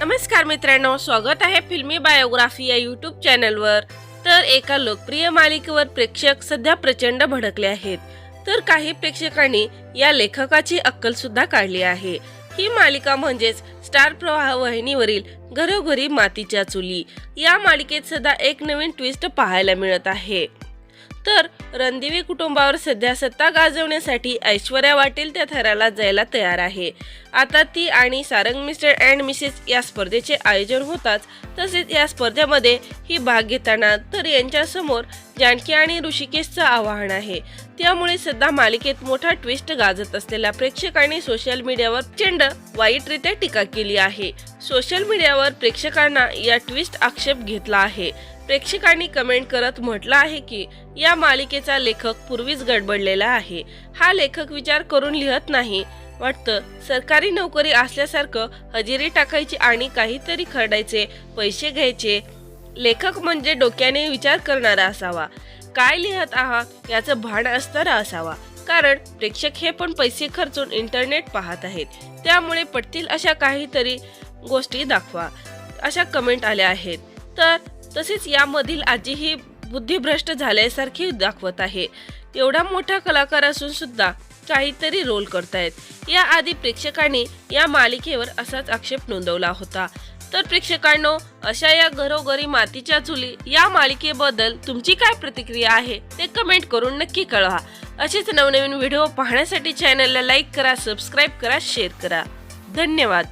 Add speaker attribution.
Speaker 1: नमस्कार मित्रांनो स्वागत आहे फिल्मी बायोग्राफी या यूट्यूब चॅनलवर. तर एका लोकप्रिय मालिकेवर प्रेक्षक सध्या प्रचंड भडकले आहेत. तर काही प्रेक्षकांनी या लेखकाची अक्कल सुद्धा काढली आहे. ही मालिका म्हणजेच स्टार प्रवाह वाहिनीवरील घरोघरी मातीच्या चुली या मालिकेत सध्या एक नवीन ट्विस्ट पाहायला मिळत आहे. तर रणदिवी कुटुंबावर सध्या सत्ता गाजवण्यासाठी ऐश्वर्या वाटेल त्या थराला जायला तयार आहे. आता ती आणि सारंग मिस्टर अँड मिसेस या स्पर्धेचे आयोजन होताच तसेच या स्पर्धेमध्ये ही भाग घेताना तर यांच्यासमोर जानकी आणि ऋषिकेशचं आव्हान आहे. त्यामुळे सध्या मालिकेत मोठा ट्विस्ट गाजत असलेल्या प्रेक्षकांनी सोशल मीडियावर प्रचंड वाईटरित्या टीका केली आहे. सोशल मीडियावर प्रेक्षकांना या ट्विस्ट आक्षेप घेतला आहे. प्रेक्षकांनी कमेंट करत म्हटलं आहे की या मालिकेचा लेखक पूर्वीच गडबडलेला आहे. हा लेखक विचार करून लिहत नाही. वाटतं सरकारी नोकरी असल्यासारखं हजेरी टाकायची आणि काहीतरी खरडायचे पैसे घ्यायचे लेखक म्हणजे डोक्याने विचार करणारा असावा. काय लिहत आहात याचं भान असणारा असावा. कारण प्रेक्षक हे पण पैसे खर्चून इंटरनेट पाहत आहेत. त्यामुळे पटतील अशा काहीतरी गोष्टी दाखवा अशा कमेंट आल्या आहेत. तर तसेच यामधील आजी ही बुद्धिभ्रष्ट झाल्यासारखी दाखवत आहे. एवढा मोठा कलाकार असून सुद्धा काहीतरी रोल करतायत. याआधी प्रेक्षकांनी या मालिकेवर असाच आक्षेप नोंदवला होता. तर प्रेक्षकांनो अशा या घरोघरी मातीच्या चुली या मालिकेबद्दल तुमची काय प्रतिक्रिया आहे ते कमेंट करून नक्की कळवा. असेच नवनवीन व्हिडिओ पाहण्यासाठी चॅनलला लाईक करा सबस्क्राईब करा शेअर करा. धन्यवाद.